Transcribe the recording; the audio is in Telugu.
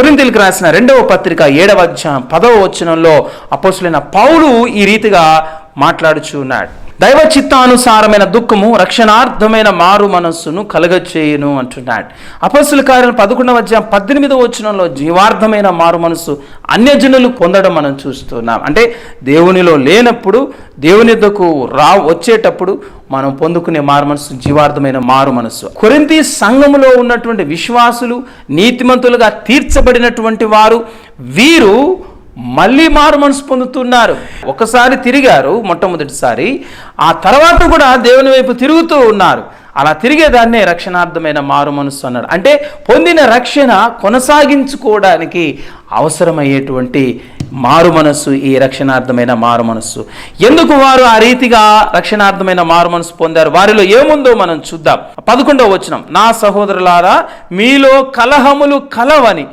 కొరింతలకు రాసిన రెండవ పత్రిక ఏడవ అధ్యాయం పదవ వచనంలో అపోసులైన పౌలు ఈ రీతిగా మాట్లాడుచున్నాడు. దైవ చిత్తానుసారమైన దుఃఖము రక్షణార్థమైన మారు మనస్సును కలగచేయును అంటున్నాడు. అపస్సుల కార్యం పదకొండవ అధ్యాయం పద్దెనిమిదవ వచనంలో జీవార్థమైన మారు మనస్సు అన్యజనులు పొందడం మనం చూస్తున్నాం. అంటే దేవునిలో లేనప్పుడు దేవుని యొద్దకు రా వచ్చేటప్పుడు మనం పొందుకునే మారు మనస్సు జీవార్థమైన మారు మనస్సు. కొరింతి సంఘములో ఉన్నటువంటి విశ్వాసులు నీతిమంతులుగా తీర్చబడినటువంటి వారు వీరు మళ్ళీ మారు మనసు పొందుతున్నారు. ఒకసారి తిరిగారు మొట్టమొదటిసారి. ఆ తర్వాత కూడా దేవుని వైపు తిరుగుతూ ఉన్నారు. అలా తిరిగేదాన్నే రక్షణార్థమైన మారు మనస్సు అన్నాడు. అంటే పొందిన రక్షణ కొనసాగించుకోవడానికి అవసరమయ్యేటువంటి మారు మనస్సు ఈ రక్షణార్థమైన మారు మనస్సు ఎందుకు వారు ఆ రీతిగా రక్షణార్థమైన మారు మనస్సు పొందారు? వారిలో ఏముందో మనం చూద్దాం. పదకొండవ వచనం. నా సహోదరులారా మీలో కలహములు కలవని